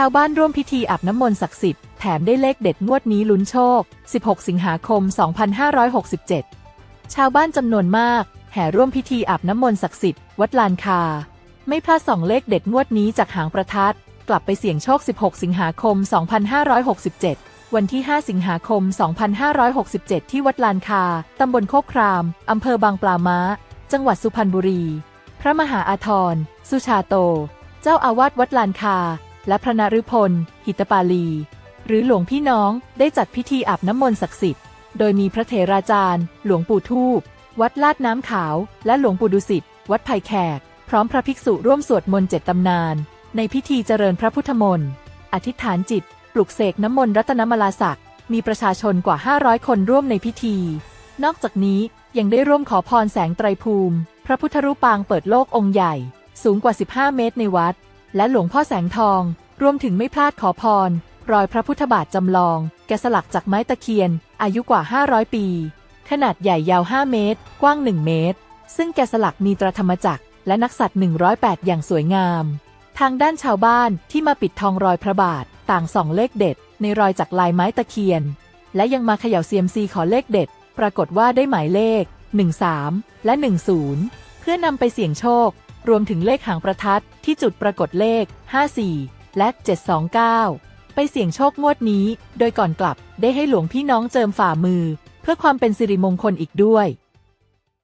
ชาวบ้านร่วมพิธีอาบน้ำมนต์ศักดิ์สิทธิ์แถมได้เลขเด็ดงวดนี้ลุ้นโชค 16 สิงหาคม 2567 ชาวบ้านจำนวนมาก แห่ร่วมพิธีอาบน้ำมนต์ศักดิ์สิทธิ์วัดลานคา ไม่พลาดส่องเลขเด็ดงวดนี้จากหางประทัด กลับไปเสี่ยงโชค 16 สิงหาคม 2567 วันที่ 5 สิงหาคม 2567 ที่วัดลานคา ตำบลโคกคราม อำเภอบางปลาม้า จังหวัดสุพรรณบุรี พระมหาอาทร สุชาโต เจ้าอาวาสวัดลานคา และพระนฤพล หิตปาลี หรือหลวงพี่น้องได้จัดพิธีอาบน้ำมนต์ศักดิ์สิทธิ์ โดยมีพระเถราจารย์ หลวงปู่ทูบวัดลาดน้ำขาว และหลวงปู่ดุสิตวัดไผ่แขก พร้อมพระภิกษุร่วมสวดมนต์เจ็ดตำนาน ในพิธีเจริญพระพุทธมนต์อธิษฐานจิต ปลุกเสกน้ำมนต์รัตนมลาศักดิ์มีประชาชนกว่า 500 คนร่วมในพิธี นอกจากนี้ยังได้ร่วมขอพรแสงไตรภูมิ พระพุทธรูปปางเปิดโลกองค์ใหญ่ สูงกว่า 15 เมตรในวัด และหลวงพ่อแสงทอง รวมถึงไม่พลาดขอพร รอยพระพุทธบาทจำลอง แกะสลักจากไม้ตะเคียน อายุกว่า 500 ปี ขนาดใหญ่ยาว 5 เมตร กว้าง 1 เมตร ซึ่งแกะสลักมีตราธรรมจักรและนักสัตว์108 อย่างสวยงาม ทางด้านชาวบ้านที่มาปิดทองรอยพระบาท ต่างส่องเลขเด็ด ในรอยจากลายไม้ตะเคียน และยังมาเขย่าเซียมซีขอเลขเด็ด ปรากฏว่าได้หมายเลข 13 และ 10 เพื่อนำไปเสี่ยงโชค รวมถึงเลขหางประทัดที่จุดปรากฏเลข 54 และ 729 ไปเสี่ยงโชคงวดนี้ โดยก่อนกลับได้ให้หลวงพี่น้องเจิมฝ่ามือ เพื่อความเป็นสิริมงคลอีกด้วย